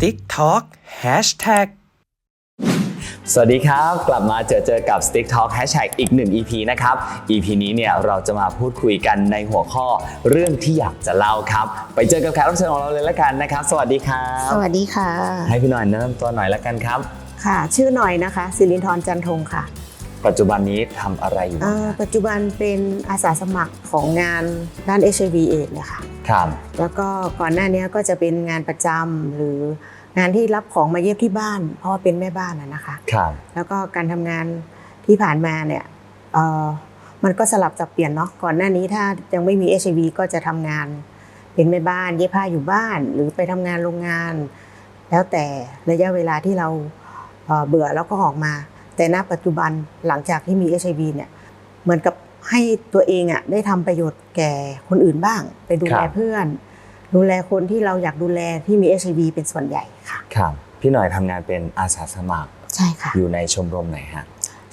Stick Talk Hashtag สวัสดีครับ กลับมาเจอเจอกับ Stick Talk Hashtag อีกหนึ่ง EP นะครับ EP นี้เนี่ยเราจะมาพูดคุยกันในหัวข้อเรื่องที่อยากจะเล่าครับ ไปเจอกับแขกรับเชิญของเราเลยละกันนะครับ สวัสดีครับ สวัสดีค่ะ ให้พี่หน่อยแนะนำตัวหน่อยละกันครับ ค่ะ ชื่อหน่อยนะคะ สิรินทร์จันทงค่ะ ปัจจุบันนี้ทำอะไรอยู่เอ่บ้างอครับปัจจุบันเป็นอาสาสมัครของงานด้าน HIV AIDS เนี่ยค่ะ ครับ แล้วก็ก่อนหน้านี้ก็จะเป็นงานประจำหรืองานที่รับของมาเยี่ยมที่บ้าน เพราะว่าเป็นแม่บ้านนะนะคะ ครับ แล้วก็การทำงานที่ผ่านมาเนี่ยเอ่อมันก็สลับสับเปลี่ยนเนาะก่อนหน้านี้ถ้ายังไม่มี HIV ก็จะทำงานเป็นแม่บ้านเย็บผ้าอยู่บ้าน หรือไปทำงานโรงงาน แล้วแต่ระยะเวลาที่เราเอ่อเบื่อแล้วก็ออกมา แต่ณปัจจุบันหลังจากที่มี HIV เนี่ยเหมือนกับให้ตัวเองอะได้ทำประโยชน์แก่คนอื่นบ้าง ไปดูแลเพื่อน ดูแลคนที่เราอยากดูแลที่มี HIV เป็นส่วนใหญ่ค่ะครับพี่หน่อยทำงานเป็นอาสาสมัครใช่ค่ะอยู่ในชมรมไหนฮะ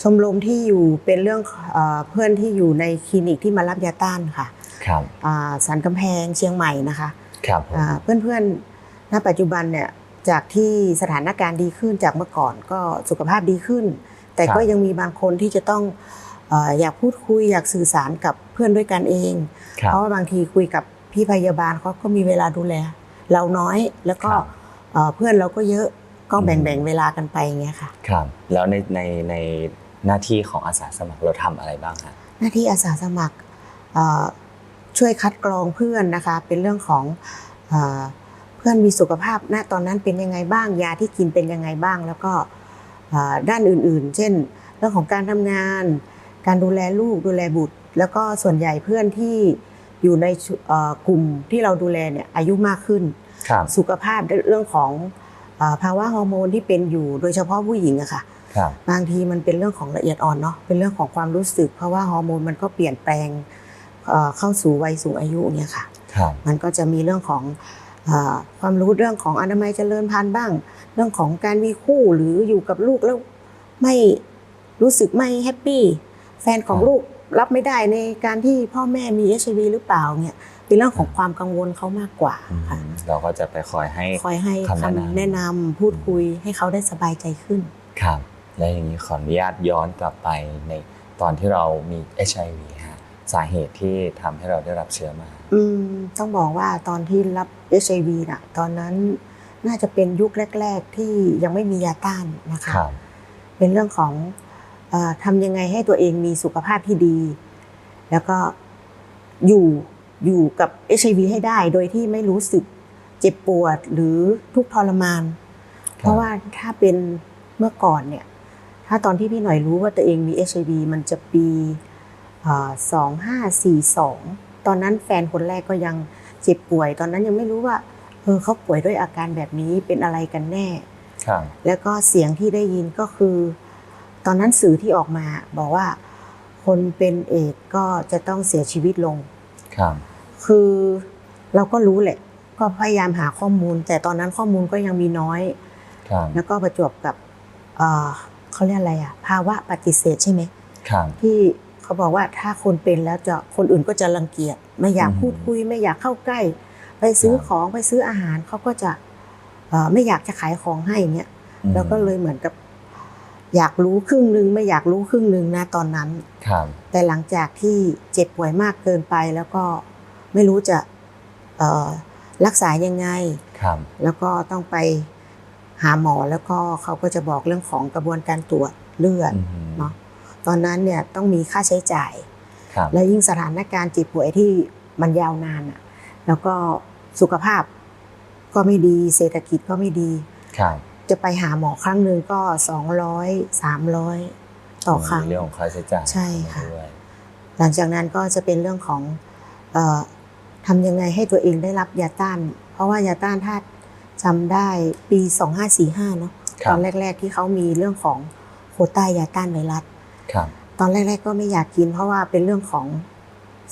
ชมรมที่อยู่เป็นเรื่องเออเพื่อนที่อยู่ในคลินิกที่มารับยาต้านค่ะครับอ่าสันกำแพงเชียงใหม่นะคะครับผมอ่าเพื่อนๆณปัจจุบันเนี่ยจากที่สถานการณ์ดีขึ้นจากเมื่อก่อนก็สุขภาพดีขึ้น แต่ก็ยังมีบางคนที่จะต้องเอ่ออยากพูดคุยอยากสื่อสารกับเพื่อนด้วยกันเองครับเพราะว่าบางทีคุยกับพี่พยาบาลเขาก็มีเวลาดูแล เราน้อยแล้วก็ครับเอ่อเพื่อนเราก็เยอะก็อืมแบ่งๆเวลากันไปอย่างเงี้ยค่ะครับแล้วในในในหน้าที่ของอาสาสมัครเราทำอะไรบ้างฮะหน้าที่อาสาสมัครเอ่อช่วยคัดกรองเพื่อนนะคะเป็นเรื่องของเอ่อเพื่อนมีสุขภาพณตอนนั้นเป็นยังไงบ้างยาที่กินเป็นยังไงบ้าง แล้วก็เอ่อ ด้านอื่นๆ เช่น เรื่องของการทำงาน การดูแลลูกดูแลบุตร แล้วก็ส่วนใหญ่เพื่อนที่อยู่ในชุเอ่อกลุ่มที่เราดูแลเนี่ยอายุมากขึ้นครับสุขภาพเรื่องของเอ่อภาวะฮอร์โมนที่เป็นอยู่โดยเฉพาะผู้หญิงอะค่ะครับบางทีมันเป็นเรื่องของละเอียดอ่อนเนาะเป็นเรื่องของความรู้สึก เพราะว่าฮอร์โมนมันก็เปลี่ยนแปลงเอ่อเข้าสู่วัยสูงอายุเนี่ยค่ะครับมันก็จะมีเรื่องของเอ่อ ความรู้เรื่องของอนามัยเจริญพันธุ์บ้าง เรื่องของการมีคู่หรืออยู่กับลูกแล้วไม่รู้สึกไม่แฮปปี้แฟนของลูกรับไม่ได้ในการที่พ่อแม่มี HIV หรือเปล่าเนี่ยเป็นเรื่องของความกังวลเขามากกว่าอืมค่ะเราก็จะไปคอยให้คอยให้คำแนะนำคำแนะนำพูดคุยให้เขาได้สบายใจขึ้นครับและอย่างนี้ขออนุญาตย้อนกลับไปในตอนที่เรามี HIV ฮะ สาเหตุที่ทำให้เราได้รับเชื้อมา อืมต้องบอกว่าตอนที่รับเอชไอวีน่ะ ตอนนั้นน่าจะเป็นยุคแรก ๆ ที่ยังไม่มียาต้านนะคะเป็นเรื่องของอทำยังไงให้ตัวเองมีสุขภาพที่ดี แล้วก็อยู่อยู่กับเอชไอวีให้ได้โดยที่ไม่รู้สึกเจ็บปวดหรือทุกทรมาน เพราะว่าถ้าเป็นเมื่อก่อนเนี่ย ถ้าตอนที่พี่หน่อยรู้ว่าตัวเองมีเอชไอวีมันจะปี 2542 ตอนนั้นแฟนคนแรกก็ยังเจ็บป่วย ตอนนั้นยังไม่รู้ว่าเออเขาป่วยด้วยอาการแบบนี้เป็นอะไรกันแน่แล้วก็เสียงที่ได้ยินก็คือ ตอนนั้นสื่อที่ออกมาบอกว่าคนเป็นเอกก็จะต้องเสียชีวิตลงครับคือเราก็รู้แหละ ก็พยายามหาข้อมูล แต่ตอนนั้นข้อมูลก็ยังมีน้อยแล้วก็ประจวบกับเขาเรียกอะไรอะภาวะปฏิเสธใช่ไหมที่ เขาบอกว่าถ้าคนเป็นแล้วจะคนอื่นก็จะรังเกียจไม่อยากอืมพูดคุย ไม่อยากเข้าใกล้ ไปซื้อครับของไปซื้ออาหารเขาก็จะเอ่อไม่อยากจะขายของให้อย่างเงี้ยอืมแล้วก็เลยเหมือนกับ อยากรู้ครึ่งหนึง ไม่อยากรู้ครึ่งหนึงนะตอนนั้นครับแต่หลังจากที่เจ็บป่วยมากเกินไปแล้วก็ไม่รู้จะเอ่อรักษายังไงครับแล้วก็ต้องไปหาหมอแล้วก็เขาก็จะบอกเรื่องของกระบวนการตรวจเลือดอืมเนาะ ตอนนั้นเนี่ยต้องมีค่าใช้จ่ายครับและยิ่งสถานการณ์เจ็บป่วยที่มันยาวนานอะแล้วก็สุขภาพก็ไม่ดี เศรษฐกิจก็ไม่ดีครับจะไปหาหมอครั้งหนึ่งก็200 300ต่อครั้งมีเรื่องของค่าใช้จ่ายใช่ค่ะเข้ามาด้วยหลังจากนั้นก็จะเป็นเรื่องของเออทำยังไงให้ตัวเองได้รับยาต้าน เพราะว่ายาต้านถ้าจำได้ปี 2545เนาะครัตบอนแรก ๆ ที่เขามีเรื่องของโควต้ายาต้านไวรัสครับ ตอนแรกๆก็ไม่อยากกิน เพราะว่าเป็นเรื่องของ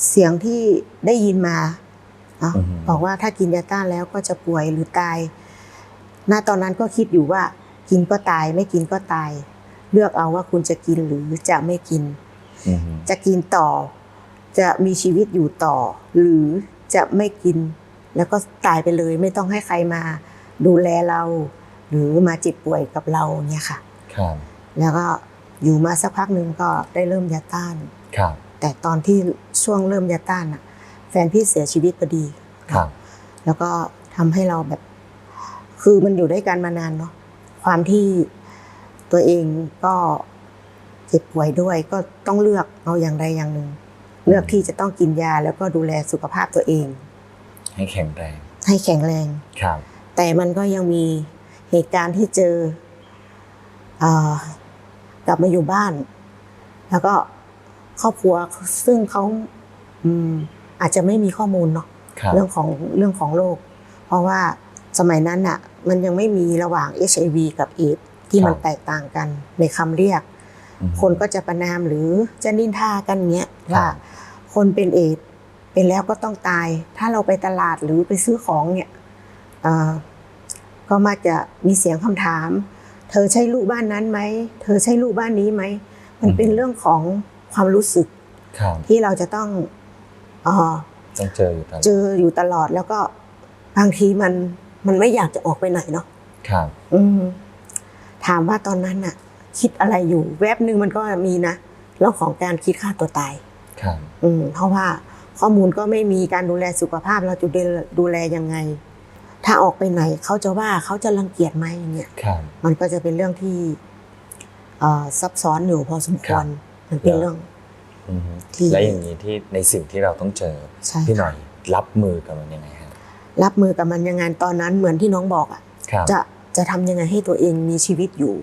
เสียงที่ได้ยินมาเนาะอืมบอกว่าถ้ากินยาต้านแล้วก็จะป่วยหรือตาย ณ ตอนนั้นก็คิดอยู่ว่ากินก็ตายไม่กินก็ตาย เลือกเอาว่าคุณจะกินหรือจะไม่กินอืมจะกินต่อ จะมีชีวิตอยู่ต่อ หรือจะไม่กิน แล้วก็ตายไปเลยไม่ต้องให้ใครมาดูแลเรา หรือมาเจ็บป่วยกับเราเนี่ยค่ะครับแล้วก็ อยู่มาสักพักหนึ่งก็ได้เริ่มยาต้าน ครับ แต่ตอนที่ช่วงเริ่มยาต้านอะ แฟนพี่เสียชีวิตพอดี ครับ แล้วก็ทำให้เราแบบ คือมันอยู่ด้วยกันมานานเนาะความที่ตัวเองก็เจ็บป่วยด้วยก็ต้องเลือกเอาอย่างใดอย่างหนึ่งเลือกที่จะต้องกินยาแล้วก็ดูแลสุขภาพตัวเอง ให้แข็งแรง ให้แข็งแรงครับ แต่มันก็ยังมีเหตุการณ์ที่เจอเออ กลับมาอยู่บ้าน แล้วก็ครอบครัวซึ่งเขาอืมอาจจะไม่มีข้อมูลเนาะครับเรื่องของเรื่องของโรคเพราะว่าสมัยนั้นอะ มันยังไม่มีระหว่าง HIV กับเอดส์ที่มันแตกต่างกันในคำเรียกอืมคนก็จะประนามหรือจะนินทากันเงี้ยครับว่าคนเป็นเอดส์เป็นแล้วก็ต้องตาย ถ้าเราไปตลาดหรือไปซื้อของเนี่ยอ่าก็มักจะมีเสียงคำถาม เธอใช่ลูกบ้านนั้นไหม เธอใช่ลูกบ้านนี้ไหม มันเป็นเรื่องของความรู้สึกครับที่เราจะต้องเอ่อต้องเจออยู่ตลอดเจออยู่ตลอดแล้วก็บางทีมันมันไม่อยากจะออกไปไหนเนาะครับ อืมถามว่าตอนนั้นน่ะคิดอะไรอยู่ แวบหนึ่งมันก็มีนะเรื่องของการคิดฆ่าตัวตายครับ อืมเพราะว่าข้อมูลก็ไม่มีการดูแลสุขภาพเราจะดูแลดูแลยังไง ถ้าออกไปไหนเขาจะว่าเขาจะรังเกียจไหมเนี่ยครับมันก็จะเป็นเรื่องที่เอ่อซับซ้อนอยู่พอสมควรมันเป็นเรื่องอืมที่และอย่างนี้ที่ในสิ่งที่เราต้องเจอใช่พี่หน่ค่ะอยรับมือกับมันยังไงฮะรับมือกับมันยังไงตอนนั้นเหมือนที่น้องบอกอะครับจะจะทำยังไงให้ตัวเองมีชีวิตอยู่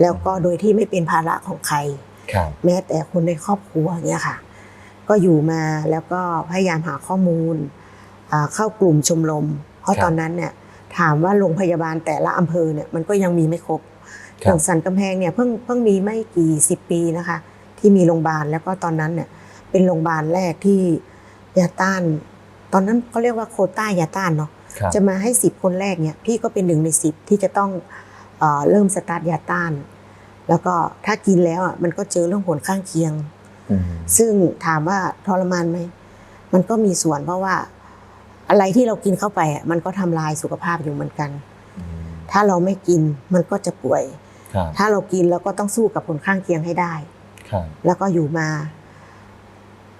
แล้วก็โดยที่ไม่เป็นภาระของใครครับแม้แต่คนในครอบครัวเนี่ยค่ะ ก็อยู่มาแล้วก็พยายามหาข้อมูลอ่าเข้ากลุ่มชมรมเพ ราะตอนนั้นเนี่ยถามว่าโรงพยาบาลแต่ละอำเภอเนี่ยมันก็ยังมีไม่ครบคอรับย่างสันกำแพงเนี่ยเพิ่งเพิ่งมีไม่กี่สิบปีนะคะ ที่มีโรงพยาบาลแล้วก็ตอนนั้นเนี่ยเป็นโรงพยาบาลแรกที่ยาต้าน ตอนนั้นเขาเรียกว่าโควต้ายาต้านเนาะครับจะมาให้สิบคนแรกเนี่ยพี่ก็เป็นหนึ่งในสิบที่จะต้องเออเริ่มสตาร์ทยาต้าน แล้วก็ถ้ากินแล้วอะมันก็เจอเรื่องผลข้างเคียงอืมซึ่งถามว่าทรมานไหมมันก็มีส่วนเพราะว่า อะไรที่เรากินเข้าไปอะมันก็ทำลายสุขภาพอยู่เหมือนกันอืมถ้าเราไม่กินมันก็จะป่วยครับถ้าเรากินเราก็ต้องสู้กับผลข้างเคียงให้ได้ครับแล้วก็อยู่มา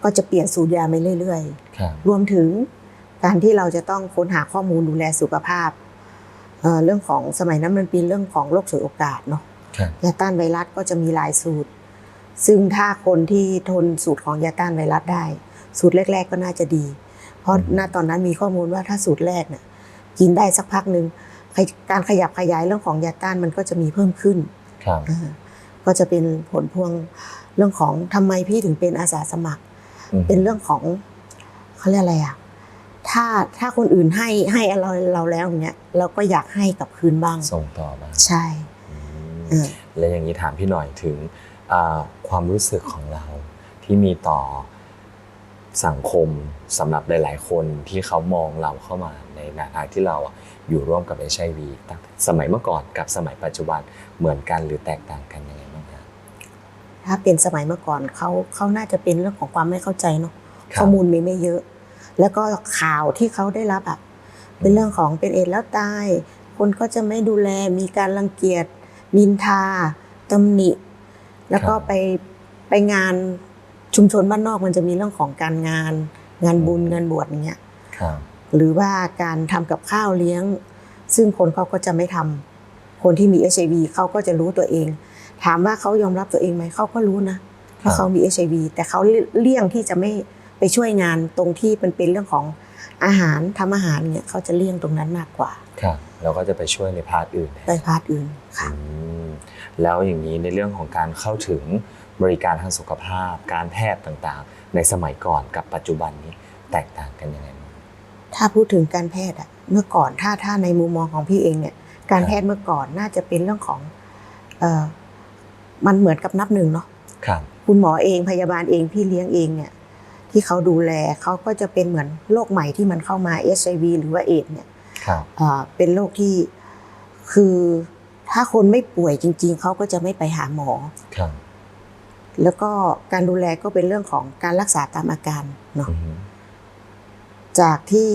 ก็จะเปลี่ยนสูตรยาไปเรื่อยๆครับรวมถึงการที่เราจะต้องค้นหาข้อมูลดูแลสุขภาพเอ่อเรื่องของสมัยนั้นมันเป็นเรื่องของโรคฉวยโอกาสเนาะครับยาต้านไวรัสก็จะมีหลายสูตร ซึ่งถ้าคนที่ทนสูตรของยาต้านไวรัสได้ สูตรแรก ๆ ก็น่าจะดีเพ ราะณตอนนั้นมีข้อมูลว่าถ้าสูตรแรกเนี่ยกินได้สักพักหนึ่งการขยับขยายเรื่องของยาต้านมันก็จะมีเพิ่มขึ้นครับอ่าก็จะเป็นผลพวงเรื่องของทำไมพี่ถึงเป็นอาสาสมัครอืมเป็นเรื่องของเขาเรียกอะไรอะถ้าถ้าคนอื่นให้ให้เราเราแล้วอย่างเงี้ยเราก็อยากให้กลับคืนบ้าง ส่งต่อมาใช่อืมเออและอย่างนี้ถามพี่หน่อยถึงอ่าความรู้สึกของเราที่มีต่อ สังคมสำหรับหลาย ๆ คนที่เขามองเราเข้ามาในฐานะที่เราอะอยู่ร่วมกับ HIV ตั้งสมัยเมื่อก่อนกับสมัยปัจจุบันเหมือนกันหรือแตกต่างกันยังไงบ้างครับถ้าเป็นสมัยเมื่อก่อนเขาเขาน่าจะเป็นเรื่องของความไม่เข้าใจเนาะครับข้อมูลมีไม่เยอะ แล้วก็ข่าวที่เขาได้รับอะเป็นเรื่องของเป็นเอดส์แล้วตายคนก็จะไม่ดูแลมีการรังเกียจนินทาตำหนิ แล้วก็ไปไปงาน ชุมชนบ้านนอกมันจะมีเรื่องของการงาน งานบุญงานบวชอย่างเงี้ยครับหรือว่าการทำกับข้าวเลี้ยง ซึ่งคนเขาก็จะไม่ทำคนที่มี HIV เขาก็จะรู้ตัวเอง ถามว่าเขายอมรับตัวเองไหมเขาก็รู้นะว่าเขามี HIV แต่เขาเลี่ยงที่จะไม่ไปช่วยงานตรงที่เป็นเป็นเรื่องของอาหารทำอาหารเนี่ยเขาจะเลี่ยงตรงนั้นมากกว่าครับเราก็จะไปช่วยในพาร์ทอื่นแทนไปพาร์ทอื่นค่ะอืมแล้วอย่างนี้ในเรื่องของการเข้าถึง บริการทางสุขภาพ การแพทย์ต่างๆ ในสมัยก่อนกับปัจจุบันนี้แตกต่างกันยังไงบ้างถ้าพูดถึงการแพทย์อะเมื่อก่อนถ้าถ้าในมุมมองของพี่เองเนี่ยการแพทย์เมื่อก่อนน่าจะเป็นเรื่องของเอ่อมันเหมือนกับนับหนึ่งเนาะครับคุณหมอเองพยาบาลเองพี่เลี้ยงเองเนี่ยที่เขาดูแลเขาก็จะเป็นเหมือนโรคใหม่ที่มันเข้ามา HIV หรือว่าเอดส์เนี่ยครับอ่าเป็นโรคที่คือถ้าคนไม่ป่วยจริง ๆเขาก็จะไม่ไปหาหมอครับ แล้วก็การดูแลก็เป็นเรื่องของการรักษาตามอาการเนาะอืมจากที่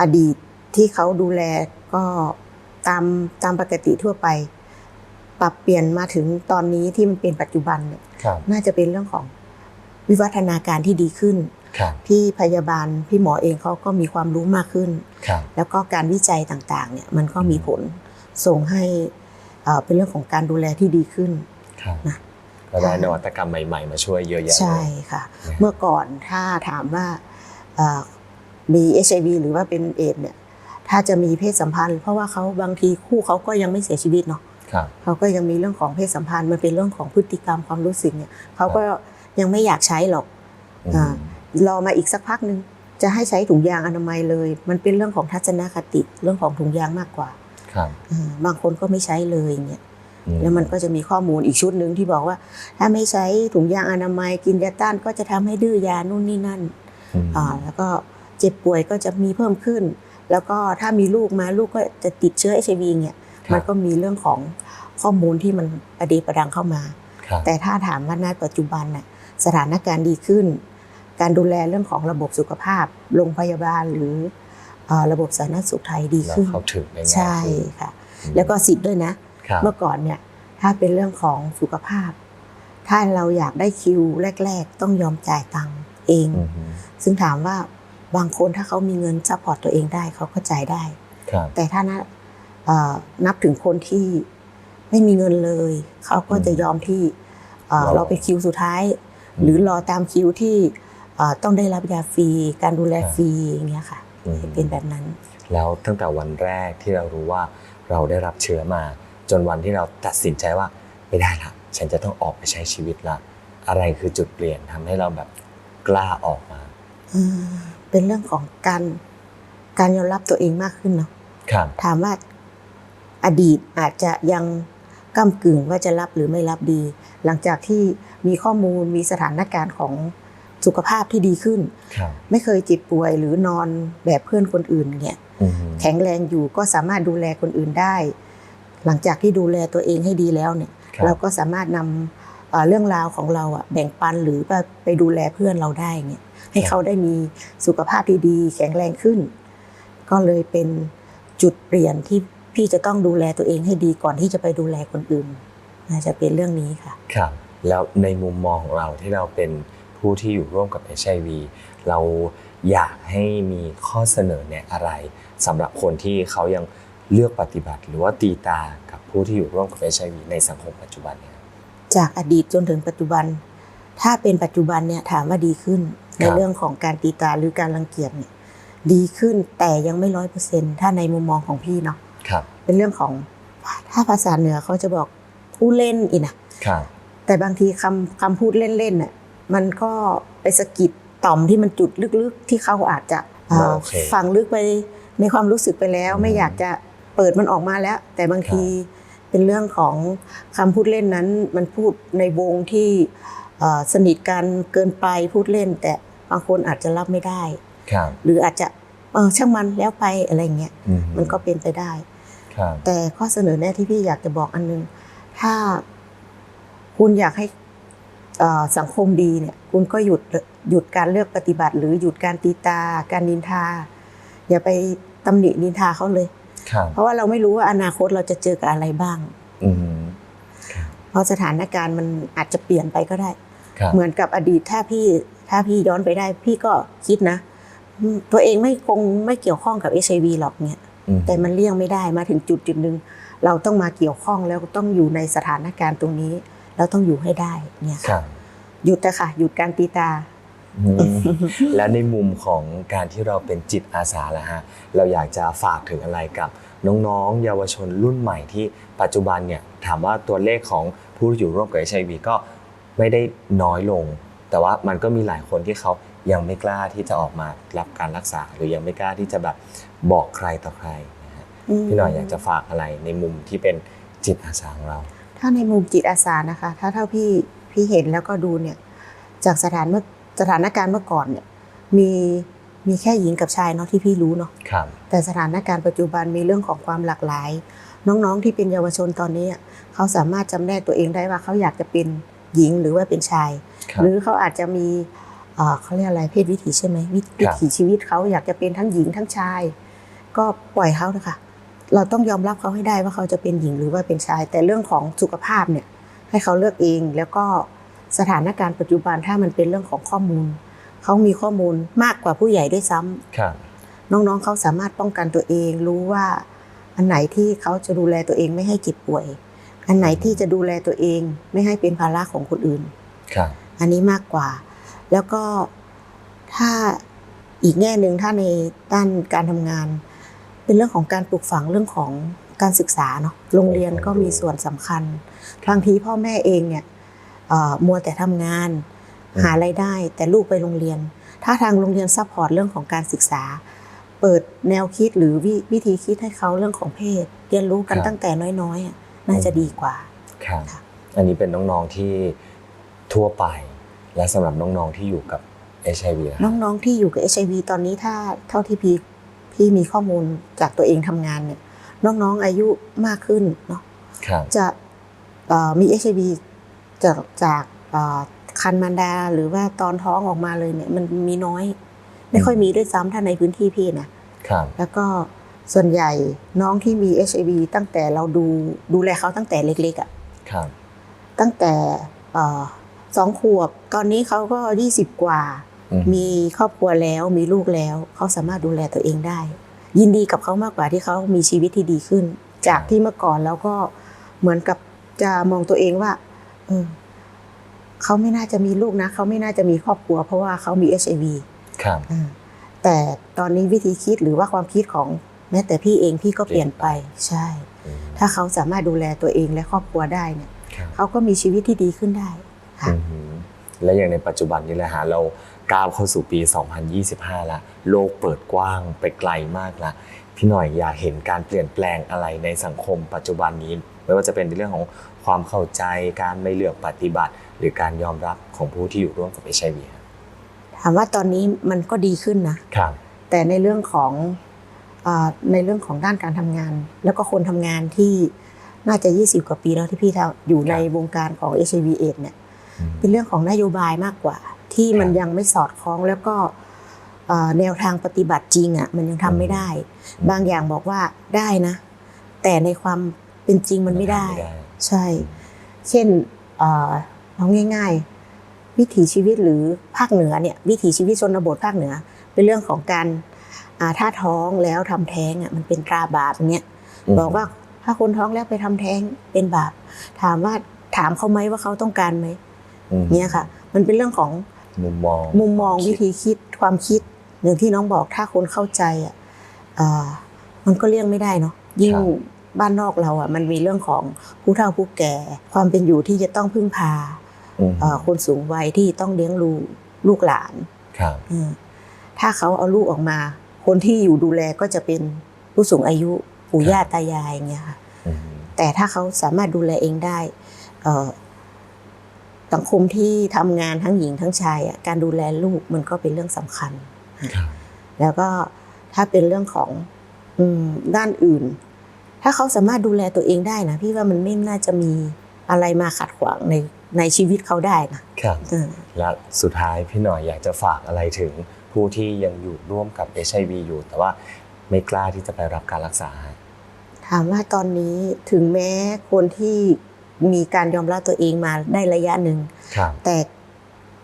อดีตที่เขาดูแลก็ตามตามปกติทั่วไป ปรับเปลี่ยนมาถึงตอนนี้ที่มันเป็นปัจจุบันเนี่ยครับน่าจะเป็นเรื่องของวิวัฒนาการที่ดีขึ้นครับพี่พยาบาลพี่หมอเองเขาก็มีความรู้มากขึ้นครับแล้วก็การวิจัยต่างๆเนี่ยมันก็มีผลส่งให้เอ่อเป็นเรื่องของการดูแลที่ดีขึ้นครั บนะก็ได้นวัตกรรมใหม่ ๆ มาช่วยเยอะแยะเลยใช่ค่ะนะเมื่อก่อนถ้าถามว่าเอ่อมี HIV หรือว่าเป็นเอดส์เนี่ย ถ้าจะมีเพศสัมพันธ์ เพราะว่าเขาบางทีคู่เขาก็ยังไม่เสียชีวิตเนาะครับเขาก็ยังมีเรื่องของเพศสัมพันธ์มันเป็นเรื่องของพฤติกรรมความรู้สึกเนี่ยเขาก็ยังไม่อยากใช้หรอกอืมอ่ารอมาอีกสักพักหนึ่งจะให้ใช้ถุงยางอนามัยเลย มันเป็นเรื่องของทัศนคติเรื่องของถุงยางมากกว่าครับอ่าบางคนก็ไม่ใช้เลยเนี่ยอื แล้วมันก็จะมีข้อมูลอีกชุดหนึ่งที่บอกว่า ถ้าไม่ใช้ถุงยางอนามัยกินยาต้านก็จะทำให้ดื้อยานู่นนี่นั่นอืมอ่าแล้วก็เจ็บป่วยก็จะมีเพิ่มขึ้น แล้วก็ถ้ามีลูกมาลูกก็จะติดเชื้อเอชวีเนี่ยครับมันก็มีเรื่องของข้อมูลที่มันประดีประดังเข้ามาครับแต่ถ้าถามว่าณปัจจุบันน่ะสถานการณ์ดีขึ้น การดูแลเรื่องของระบบสุขภาพโรงพยาบาลหรือเอ่อระบบสาธารณสุขไทยดีแล้วขึ้นเข้าถึงได้ง่ายใช่ขึ้นค่ะอืมแล้วก็สิทธิ์ด้วยนะครับ เมื่อก่อนเนี่ยถ้าเป็นเรื่องของสุขภาพ ถ้าเราอยากได้คิวแรก ๆ ต้องยอมจ่ายตังค์เองอืมซึ่งถามว่าบางคนถ้าเขามีเงินซัพพอร์ตตัวเองได้เขาก็จ่ายได้ครับแต่ถ้านะเอ่อนับถึงคนที่ไม่มีเงินเลย เขาก็จะยอมที่เอ่อรอเราไปคิวสุดท้ายอืมหรือรอตามคิวที่เอ่อต้องได้รับยาฟรีการดูแลครับฟรีอย่างเงี้ยค่ะอืมเป็นแบบนั้น แล้วตั้งแต่วันแรกที่เรารู้ว่าเราได้รับเชื้อมา จนวันที่เราตัดสินใจว่าไม่ได้ละฉันจะต้องออกไปใช้ชีวิตละอะไรคือจุดเปลี่ยนทำให้เราแบบกล้าออกมาอ่าเป็นเรื่องของการการยอมรับตัวเองมากขึ้นเนาะครับถามว่าอดีตอาจจะยังก้ากึ่งว่าจะรับหรือไม่รับดี หลังจากที่มีข้อมูลมีสถานการณ์ของสุขภาพที่ดีขึ้นครับไม่เคยเจ็บป่วยหรือนอนแบบเพื่อนคนอื่นเนี่ยอืมแข็งแรงอยู่ก็สามารถดูแลคนอื่นได้ หลังจากที่ดูแลตัวเองให้ดีแล้วเนี่ยครับเราก็สามารถนำเอ่อเรื่องราวของเราอะแบ่งปันหรือไปไปดูแลเพื่อนเราได้เนี่ยให้เขาได้มีสุขภาพที่ดีแข็งแรงขึ้น ก็เลยเป็นจุดเปลี่ยนที่พี่จะต้องดูแลตัวเองให้ดีก่อนที่จะไปดูแลคนอื่นน่าจะเป็นเรื่องนี้ค่ะครับ แล้วในมุมมองของเราที่เราเป็นผู้ที่อยู่ร่วมกับ HIV เราอยากให้มีข้อเสนอแนะอะไรสำหรับคนที่เขายัง เลือกปฏิบัติหรือว่าตีตากับผู้ที่อยู่ร่วมกับ HIV ในสังคมปัจจุบันเนี่ยจากอดีตจนถึงปัจจุบัน ถ้าเป็นปัจจุบันเนี่ยถามว่าดีขึ้น ในเรื่องของการตีตาหรือการรังเกียจเนี่ยดีขึ้นแต่ยังไม่ร้อยเปอร์เซ็นถ้าในมุมมองของพี่เนาะครับเป็นเรื่องของถ้าภาษาเหนือเขาจะบอกผู้เล่นอีกนะครับแต่บางทีคำคำพูดเล่นๆน่ะมันก็ไปสะกิดต่อมที่มันจุดลึกๆ ที่เขาอาจจะเอ่อโอเคฝังลึกไปในความรู้สึกไปแล้วอืมไม่อยากจะ เปิดมันออกมาแล้ว แต่บางทีเป็นเรื่องของคำพูดเล่นนั้น มันพูดในวงที่เอ่อสนิทกันเกินไปพูดเล่น แต่บางคนอาจจะรับไม่ได้ครับหรืออาจจะเออช่างมันแล้วไปอะไรเงี้ยอืมันก็เป็นไปได้ครับแต่ข้อเสนอแนะที่พี่อยากจะบอกอันนึง ถ้าคุณอยากให้เอ่อสังคมดีเนี่ย คุณก็หยุดหยุดการเลือกปฏิบัติ หรือหยุดการตีตา การนินทา อย่าไปตำหนินินทาเขาเลยครับ เพราะว่าเราไม่รู้ว่าอนาคตเราจะเจอกับอะไรบ้างอืมเพราะสถานการณ์มันอาจจะเปลี่ยนไปก็ได้ครับเหมือนกับอดีตถ้าพี่ถ้าพี่ย้อนไปได้ พี่ก็คิดนะอืมตัวเองไม่คงไม่เกี่ยวข้องกับเอชวีหรอกเนี่ยอืมแต่มันเลี่ยงไม่ได้มาถึงจุดจุดหนึ่งเราต้องมาเกี่ยวข้องแล้วต้องอยู่ในสถานการณ์ตรงนี้แล้วต้องอยู่ให้ได้เนี่ยครับหยุดนะค่ะหยุดการตีตาอืม และในมุมของการที่เราเป็นจิตอาสาละฮะเราอยากจะฝากถึงอะไรกับน้องๆ เยาวชนรุ่นใหม่ที่ปัจจุบันเนี่ยถามว่าตัวเลขของผู้ที่อยู่ร่วมกับ HIV ก็ไม่ได้น้อยลง แต่ว่ามันก็มีหลายคนที่เขายังไม่กล้าที่จะออกมารับการรักษา หรือยังไม่กล้าที่จะแบบบอกใครต่อใครนะฮะพี่หน่อยอยากจะฝากอะไรในมุมที่เป็นจิตอาสาของเรา ถ้าในมุมจิตอาสานะคะ ถ้าเท่าพี่พี่เห็นแล้วก็ดูเนี่ยจากสถานเมื่อ สถานการณ์เมื่อก่อนเนี่ยมีมีแค่หญิงกับชายเนาะที่พี่รู้เนาะครับ แต่สถานการณ์ปัจจุบันมีเรื่องของความหลากหลาย น้องๆที่เป็นเยาวชนตอนนี้อะเขาสามารถจำแนกตัวเองได้ว่าเขาอยากจะเป็นหญิงหรือว่าเป็นชายครับหรือเขาอาจจะมีเอ่อเขาเรียกอะไรเพศวิถีใช่ไหมวิวิถีชีวิตเขาอยากจะเป็นทั้งหญิงทั้งชาย ก็ปล่อยเขาเถอะค่ะเราต้องยอมรับเขาให้ได้ว่าเขาจะเป็นหญิงหรือว่าเป็นชาย แต่เรื่องของสุขภาพเนี่ยให้เขาเลือกเองแล้วก็ สถานการณ์ปัจจุบันถ้ามันเป็นเรื่องของข้อมูล เขามีข้อมูลมากกว่าผู้ใหญ่ด้วยซ้ำครับน้องๆเขาสามารถป้องกันตัวเองรู้ว่าอันไหนที่เขาจะดูแลตัวเองไม่ให้เจ็บป่วย อันไหนที่จะดูแลตัวเองไม่ให้เป็นภาระของคนอื่นครับอันนี้มากกว่า แล้วก็ถ้าอีกแง่หนึ่งถ้าในด้านการทำงาน เป็นเรื่องของการปลูกฝังเรื่องของการศึกษาเนาะโรงเรียนก็มีส่วนสำคัญบางทีพ่อแม่เองเนี่ยเอ่อ มัวแต่ทำงาน หาไรายได้ แต่ลูกไปโรงเรียน ถ้าทางโรงเรียนซัพพอร์ตเรื่องของการศึกษา เปิดแนวคิดหรือววิธีคิดให้เขาเรื่องของเพศ เรียนรู้กันตั้งแต่น้อยๆอะน่าจะดีกว่าครับค่ะอันนี้เป็นน้องๆที่ทั่วไป และสำหรับน้องๆที่อยู่กับ HIV นะน้องๆที่อยู่กับ HIV ตอนนี้ถ้าเท่าที่พี่พี่มีข้อมูลจากตัวเองทำงานเนี่ยน้องๆอายุมากขึ้นเนาะครับจะเอ่อมี HIV จากจากเอ่อคันมารดาหรือว่าตอนท้องออกมาเลยเนี่ยมันมีน้อย ไม่ค่อยมีด้วยซ้ำถ้าในพื้นที่พี่นะครับแล้วก็ส่วนใหญ่น้องที่มี HIV ตั้งแต่เราดูดูแลเขาตั้งแต่เล็กๆอะครับตั้งแต่เอ่อสองขวบ ตอนนี้เขาก็ยี่สิบกว่าอืมมีครอบครัวแล้วมีลูกแล้ว เขาสามารถดูแลตัวเองได้ ยินดีกับเขามากกว่าที่เขามีชีวิตที่ดีขึ้น จากที่เมื่อก่อนแล้วก็เหมือนกับจะมองตัวเองว่า เออเขาไม่น่าจะมีลูกนะเขาไม่น่าจะมีครอบครัว เพราะว่าเขามี HIV ครับอ่าแต่ตอนนี้วิธีคิดหรือว่าความคิดของแม้แต่พี่เองพี่ก็เปลี่ยนไปใช่อืมถ้าเขาสามารถดูแลตัวเองและครอบครัวได้เนี่ยครับเขาก็มีชีวิตที่ดีขึ้นได้ค่ะอืมและอย่างในปัจจุบันนี้แหละฮะเราก้าวเข้าสู่ปี 2025 แล้วโลกเปิดกว้างไปไกลมากแล้วพี่หน่อยอยากเห็นการเปลี่ยนแปลงอะไรในสังคมปัจจุบันนี้ ไม่ว่าจะเป็นในเรื่องของ ความเข้าใจการไม่เลือกปฏิบัติ หรือการยอมรับของผู้ที่อยู่ร่วมกับ HIV ครับถามว่าตอนนี้มันก็ดีขึ้นนะครับแต่ในเรื่องของอาในเรื่องของด้านการทำงาน แล้วก็คนทำงานที่น่าจะ 20 กว่าปีแล้วที่พี่ทำอยู่ในวงการของ HIV AIDS เนี่ยอืมเป็นเรื่องของนโยบายมากกว่า ที่มันครับยังไม่สอดคล้องแล้วก็เอ่อแนวทางปฏิบัติจริงอะมันยังทำไม่ได้อืมบางอย่างบอกว่าได้นะ แต่ในความเป็นจริงมันไม่ได้ ใช่ เช่นเอ่อเอาง่ายๆ วิถีชีวิตหรือภาคเหนือเนี่ยวิถีชีวิตชนบทภาคเหนือ เป็นเรื่องของการอ่าถ้าท้องแล้วทำแท้งอะมันเป็นตราบาปอย่างเงี้ยมบอกว่าถ้าคนท้องแล้วไปทำแท้งเป็นบาป ถามว่าถามเขาไหมว่าเขาต้องการไหมอืมเนี่ยค่ะ มันเป็นเรื่องของมุมมองมุมมองวิธีคิดความคิดอย่างที่น้องบอกถ้าคนเข้าใจอะอ่ามันก็เลี่ยงไม่ได้เนาะยิ่ง บ้านนอกเราอะมันมีเรื่องของผู้เฒ่าผู้แก่ ความเป็นอยู่ที่จะต้องพึ่งพาอืมเอ่อคนสูงวัยที่ต้องเลี้ยงลูลูกหลานครับอืมถ้าเขาเอาลูกออกมา คนที่อยู่ดูแลก็จะเป็นผู้สูงอายุปู่ย่าตายายอย่างเงี้ยค่ะอืมแต่ถ้าเขาสามารถดูแลเองได้เอ่อสังคมที่ทำงานทั้งหญิงทั้งชายอะการดูแลลูกมันก็เป็นเรื่องสำคัญครับแล้วก็ถ้าเป็นเรื่องของอืมด้านอื่น ถ้าเขาสามารถดูแลตัวเองได้นะ พี่ว่ามันไม่น่าจะมีอะไรมาขัดขวางในในชีวิตเขาได้นะครับเออและสุดท้ายพี่หน่อยอยากจะฝากอะไรถึงผู้ที่ยังอยู่ร่วมกับ HIV อยู่ แต่ว่าไม่กล้าที่จะไปรับการรักษา ถามว่าตอนนี้ถึงแม้คนที่มีการยอมรับตัวเองมาได้ระยะหนึ่งครับแต่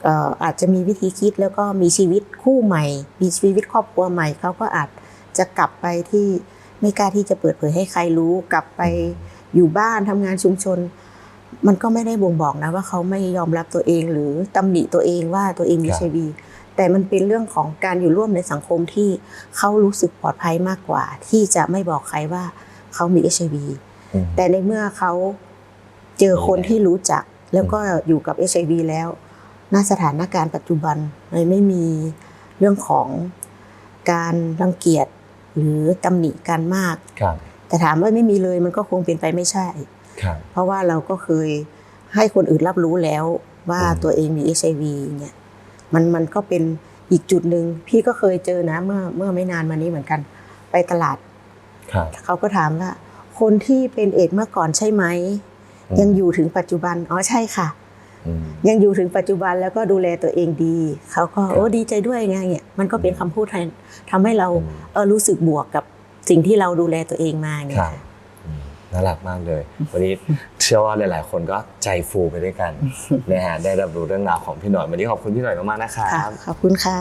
เอ่ออาจจะมีวิธีคิดแล้วก็มีชีวิตคู่ใหม่ มีชีวิตครอบครัวใหม่เขาก็อาจจะกลับไปที่ ไม่กล้าที่จะเปิดเผยให้ใครรู้กลับไปอยู่บ้านทำงานชุมชน มันก็ไม่ได้บ่งบอกนะว่าเขาไม่ยอมรับตัวเองหรือตำหนิตัวเองว่าตัวเองมีครับชีวีแต่มันเป็นเรื่องของการอยู่ร่วมในสังคมที่เขารู้สึกปลอดภัยมากกว่า ที่จะไม่บอกใครว่าเขามี HIV อืมแต่ในเมื่อเขาเจอคนที่รู้จัก แล้วก็อยู่กับ HIV แล้วณสถานการณ์ปัจจุบันเลยไม่มีเรื่องของการรังเกียจ หรือตำหนิกันมากครับแต่ถามว่าไม่มีเลยมันก็คงเป็นไปไม่ใช่ครับเพราะว่าเราก็เคยให้คนอื่นรับรู้แล้วว่าอืมตัวเองมี HIV เนี่ยมันมันก็เป็นอีกจุดหนึ่งพี่ก็เคยเจอนะเมื่อเมื่อไม่นานมานี้เหมือนกัน ไปตลาดครับเขาก็ถามว่า คนที่เป็นเอดส์เมื่อก่อนใช่ไหมอืมยังอยู่ถึงปัจจุบันอ๋อใช่ค่ะอืม ยังอยู่ถึงปัจจุบันแล้วก็ดูแลตัวเองดี เขาก็ครับโอ้ดีใจด้วยไงเนี่ยมันก็เป็นคำพูดแทนทำให้เราอืมเออรู้สึกบวกกับสิ่งที่เราดูแลตัวเองมาเนี่คยรับอืมน่ารักมากเลย วันนี้เชื่อว่าหลาย ๆ คนก็ใจฟูไปด้วยกันนะฮะได้รับรู้เรื่องราวของพี่หน่อยวันนี้ขอบคุณพี่หน่อยมากๆนะครัค่ะบขอบคุณค่ะ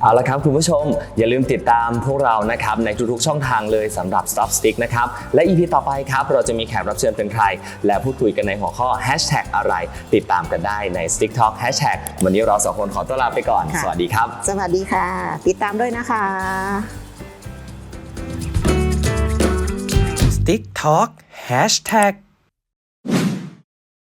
เอาละครับคุณผู้ชม อย่าลืมติดตามพวกเรานะครับในทุกๆช่องทางเลยสำหรับ Stop Stick นะครับ และ EP ต่อไปครับ เราจะมีแขกรับเชิญเป็นใคร และพูดคุยกันในหัวข้อ Hashtag อะไร ติดตามกันได้ใน Stick Talk Hashtag วันนี้เราสองคนขอตัวลาไปก่อน ค่ะ สวัสดีครับ สวัสดีค่ะ ติดตามด้วยนะคะ Stick Talk Hashtag